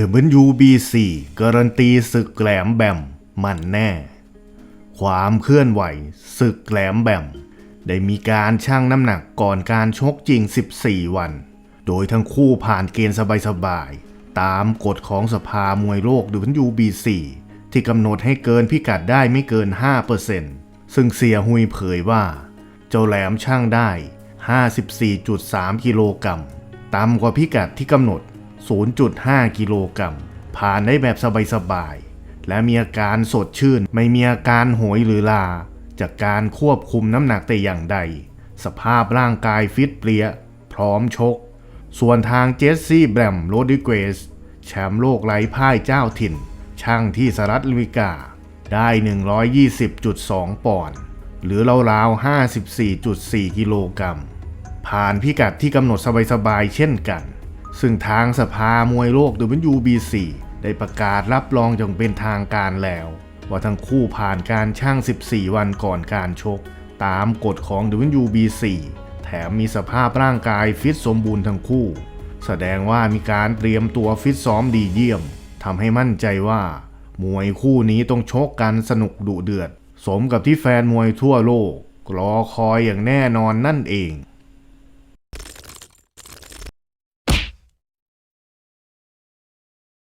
WBC การันตีศึกแกลมแบมมันแน่ ความเคลื่อนไหวศึกแกลมแบม ได้มีการชั่งน้ำหนักก่อนการชกจริง 14 วัน โดยทั้งคู่ผ่านเกณฑ์สบายๆ ตามกฎของสภามวยโลก WBC ที่กำหนดให้เกินพิกัดได้ไม่เกิน 5%ซึ่งเสียหุยเผยว่า เจ้าแหลมช่างได้ 54.3 กิโลกรัมต่ำกว่าพิกัดที่กำหนด 0.5 กิโลกรัม ผ่านได้แบบสบายๆ และมีอาการสดชื่น ไม่มีอาการโหยหรือลา จากการควบคุมน้ำหนักแต่อย่างใด สภาพร่างกายฟิตเปรี้ยพร้อมชก ส่วนทางเจสซี่แบรมโรดิเกรสแชมป์โลกไร้พ่ายเจ้าถิ่น ช่างที่สหรัฐอเมริกา ได้ 120.2 ปอนด์ หรือราวๆ 54.4 กิโลกรัม ผ่านพิกัดที่กำหนดสบายๆ เช่นกัน ซึ่งทางสภามวยโลก WBC ได้ประกาศรับรองอย่างเป็นทางการแล้ว ว่าทั้งคู่ผ่านการช่าง 14 วันก่อนการชก ตามกฎของ WBC แถมมีสภาพร่างกายฟิตสมบูรณ์ทั้งคู่ แสดงว่ามีการเตรียมตัวฟิตซ้อมดีเยี่ยมทำให้มั่นใจว่า มวยคู่นี้ต้องชกกันสนุกดุเดือด สมกับที่แฟนมวยทั่วโลกรอคอยอย่างแน่นอนนั่นเอง